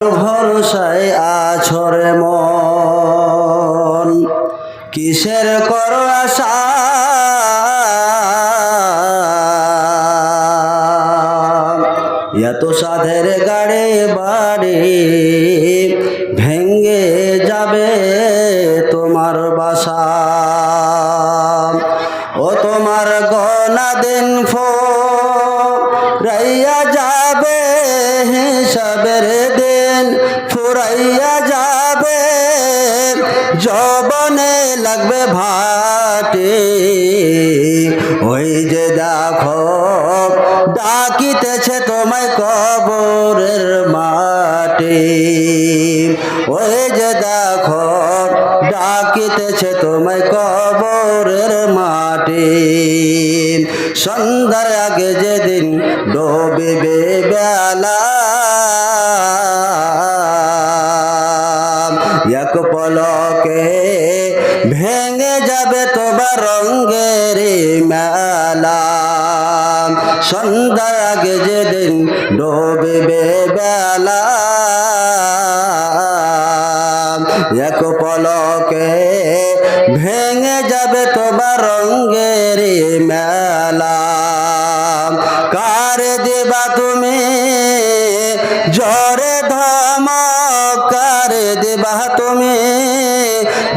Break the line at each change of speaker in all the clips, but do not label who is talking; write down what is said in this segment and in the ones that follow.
ভরসায় আছরে মন। কিসের কর আশা? এত সাধের গাড়ি বাড়ি ভেঙ্গে যাবে তোমার বাসা। ও তোমার গনা দিন ফো, রাইয়া যাবে হিসাবের ফুরাইয়া যাবে, জবনে লাগবে ভাটি ওই যে দেখো, ডাকিতেছে তোমায় কবরের মাটি ওই যে দেখো, ডাকিতেছে তোমায় কবরের মাটি সন্ধ্যার আগে যেদিন ডোবিবে বেলা পলকে ভেঙে যাবে তোমার রঙ্গের মেলা। সন্ধ্যার আগে যেদিন ডোবিবে বেলা। এক পলকে ভেঙে যাবে তোমার রঙ্গের মেলা। কার দেবা তুমি? জরে ধমক কার দেবা তুমি?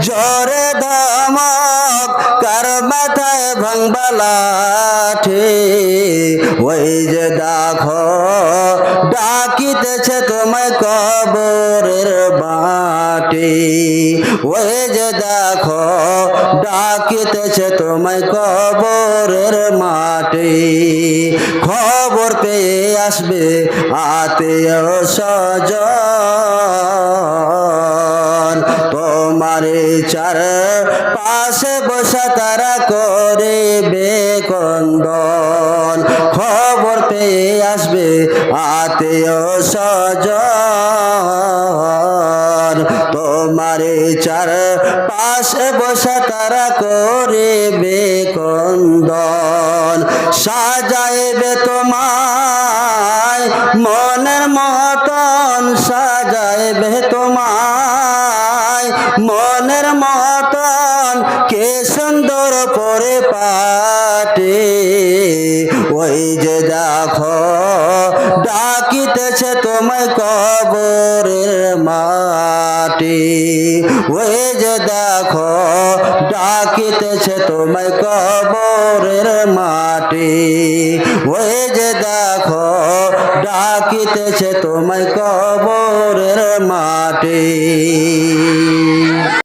জরে ধমক, কার মাথায় ভাঙবালাঠে ওই যে দেখো, ডাকিতেছে তোমায় কবরের বাটি। ওই যে দেখো, ডাকিতেছে তোমায় কবরের মাটি খবর পেয়ে আসবে আত্মীয় স্বজন চার পাশে বসা তারা করে বেকন্দন খবর পেয়ে আসবে আত্মীয় স্বজন। তোমার চার পাশে বসা তারা করে বেকন্দন সাজাইবে তোমায়, মনের মতন সাজাইবে তোমায়। মনের মতন কে সুন্দর পরে পাটে। ওই যে দেখো, ডাকিতেছে তোমায় কবরের মাটি। ওই যে দেখো, ডাকিতেছে তোমায় কবরের মাটি। ওই যে দেখো, ডাকিতেছে তোমায় কবরের মাটি।